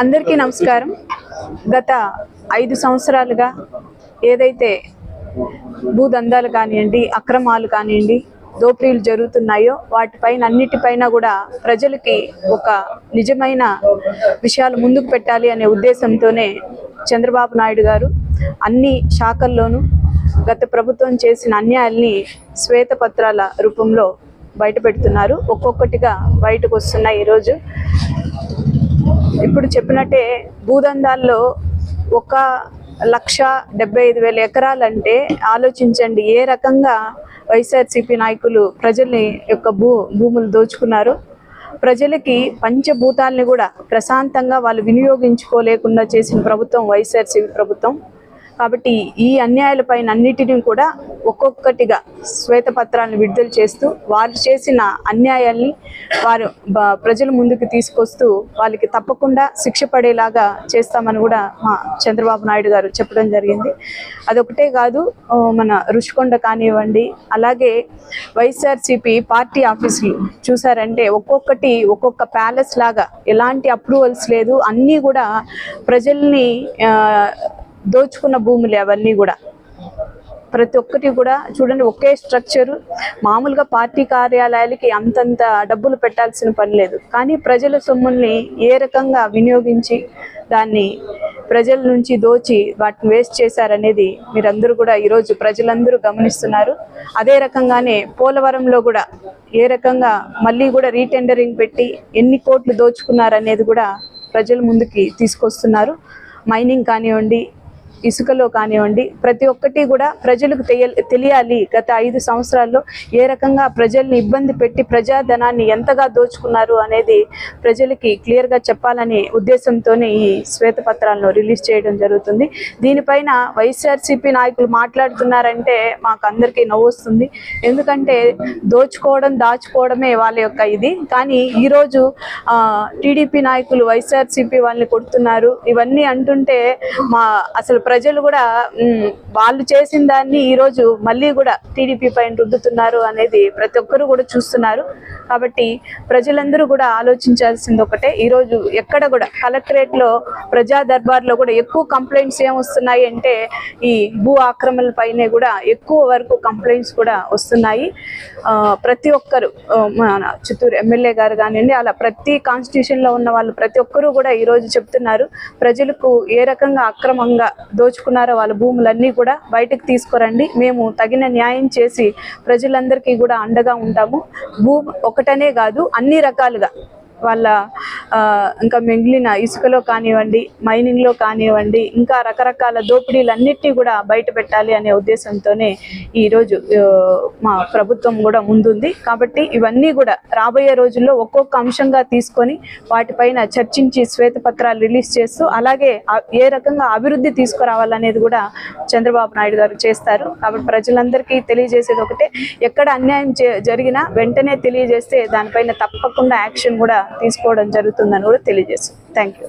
అందరికీ నమస్కారం. గత ఐదు సంవత్సరాలుగా ఏదైతే భూదందాలు కానివ్వండి అక్రమాలు కానివ్వండి దోపిడీలు జరుగుతున్నాయో వాటిపైన అన్నిటిపైన కూడా ప్రజలకి ఒక నిజమైన విషయాలు ముందుకు పెట్టాలి అనే ఉద్దేశంతోనే చంద్రబాబు నాయుడు గారు అన్ని శాఖల్లోనూ గత ప్రభుత్వం చేసిన అన్యాయాల్ని శ్వేతపత్రాల రూపంలో బయట పెడుతున్నారు ఒక్కొక్కటిగా బయటకు వస్తున్నాయి ఈరోజు. ఇప్పుడు చెప్పినట్టే భూదందాల్లో ఒక లక్ష డెబ్బై ఐదు వేల ఎకరాలంటే ఆలోచించండి ఏ రకంగా వైఎస్ఆర్సీపీ నాయకులు ప్రజల్ని యొక్క భూ భూములు దోచుకున్నారు? ప్రజలకి పంచభూతాల్ని కూడా ప్రశాంతంగా వాళ్ళు వినియోగించుకోలేకుండా చేసిన ప్రభుత్వం వైఎస్ఆర్సీపీ ప్రభుత్వం. కాబట్టి ఈ అన్యాయాలపైన అన్నిటినీ కూడా ఒక్కొక్కటిగా శ్వేతపత్రాలను విడుదల చేస్తూ వారు చేసిన అన్యాయాల్ని వారు బ- ప్రజల ముందుకు తీసుకొస్తూ వాళ్ళకి తప్పకుండా శిక్ష పడేలాగా చేస్తామని కూడా మా చంద్రబాబు నాయుడు గారు చెప్పడం జరిగింది. అదొకటే కాదు మన రుషికొండ కానివ్వండి అలాగే వైఎస్ఆర్సిపి పార్టీ ఆఫీసులు చూసారంటే ఒక్కొక్కటి ఒక్కొక్క ప్యాలెస్ లాగా ఎలాంటి అప్రూవల్స్ లేదు. అన్నీ కూడా ప్రజల్ని దోచుకున్న భూములు అవన్నీ కూడా. ప్రతి ఒక్కటి కూడా చూడండి ఒకే స్ట్రక్చరు. మామూలుగా పార్టీ కార్యాలయాలకి అంతంత డబ్బులు పెట్టాల్సిన పని లేదు. కానీ ప్రజల సొమ్ముల్ని ఏ రకంగా వినియోగించి దాన్ని ప్రజల నుంచి దోచి వాటిని వేస్ట్ చేశారనేది మీరందరూ కూడా ఈరోజు ప్రజలందరూ గమనిస్తున్నారు. అదే రకంగానే పోలవరంలో కూడా ఏ రకంగా మళ్ళీ కూడా రీటెండరింగ్ పెట్టి ఎన్ని కోట్లు దోచుకున్నారనేది కూడా ప్రజల ముందుకి తీసుకొస్తున్నారు. మైనింగ్ కానివ్వండి ఇసుకలో కానివ్వండి ప్రతి ఒక్కటి కూడా ప్రజలకు తెలియ తెలియాలి. గత ఐదు సంవత్సరాల్లో ఏ రకంగా ప్రజల్ని ఇబ్బంది పెట్టి ప్రజాధనాన్ని ఎంతగా దోచుకున్నారు అనేది ప్రజలకి క్లియర్గా చెప్పాలనే ఉద్దేశంతోనే ఈ శ్వేతపత్రాలను రిలీజ్ చేయడం జరుగుతుంది. దీనిపైన వైఎస్ఆర్సీపీ నాయకులు మాట్లాడుతున్నారంటే మాకు అందరికీ నవ్వు వస్తుంది ఎందుకంటే దోచుకోవడం దాచుకోవడమే వాళ్ళ యొక్క ఇది. కానీ ఈరోజు టీడీపీ నాయకులు వైఎస్ఆర్సీపీ వాళ్ళని కొడుతున్నారు. ఇవన్నీ అంటుంటే మా అసలు ప్రజలు కూడా వాళ్ళు చేసిన దాన్ని ఈరోజు మళ్ళీ కూడా టీడీపీ పైన రుద్దుతున్నారు అనేది ప్రతి ఒక్కరు కూడా చూస్తున్నారు. కాబట్టి ప్రజలందరూ కూడా ఆలోచించాల్సింది ఒకటే. ఈరోజు ఎక్కడ కూడా కలెక్టరేట్లో ప్రజా దర్బార్లో కూడా ఎక్కువ కంప్లైంట్స్ ఏం వస్తున్నాయి అంటే ఈ భూ ఆక్రమణల పైనే కూడా ఎక్కువ వరకు కంప్లైంట్స్ కూడా వస్తున్నాయి. ప్రతి ఒక్కరు మన చిత్తూరు ఎమ్మెల్యే గారు కానివ్వండి అలా ప్రతి కాన్స్టిట్యూషన్లో ఉన్న వాళ్ళు ప్రతి ఒక్కరూ కూడా ఈరోజు చెప్తున్నారు ప్రజలకు ఏ రకంగా అక్రమంగా దోచుకున్నారో వాళ్ళ భూములన్నీ కూడా బయటకు తీసుకురండి. మేము తగిన న్యాయం చేసి ప్రజలందరికీ కూడా అండగా ఉంటాము. భూ ఒకటనే కాదు అన్ని రకాలుగా వాళ్ళ ఇంకా మిగిలిన ఇసుకలో కానివ్వండి మైనింగ్లో కానివ్వండి ఇంకా రకరకాల దోపిడీలన్నిటినీ కూడా బయట పెట్టాలి అనే ఉద్దేశంతోనే ఈరోజు మా ప్రభుత్వం కూడా ముందుంది. కాబట్టి ఇవన్నీ కూడా రాబోయే రోజుల్లో ఒక్కొక్క అంశంగా తీసుకొని వాటిపైన చర్చించి శ్వేతపత్రాలు రిలీజ్ చేస్తూ అలాగే ఏ రకంగా అభివృద్ధి తీసుకురావాలనేది కూడా చంద్రబాబు నాయుడు గారు చేస్తారు. కాబట్టి ప్రజలందరికీ తెలియజేసేది ఒకటే ఎక్కడ అన్యాయం జరిగినా వెంటనే తెలియజేస్తే దానిపైన తప్పకుండా యాక్షన్ కూడా తీసుకోవడం జరుగుతుంది. జరుగుతుందని కూడా తెలియజేస్తుంది. Thank you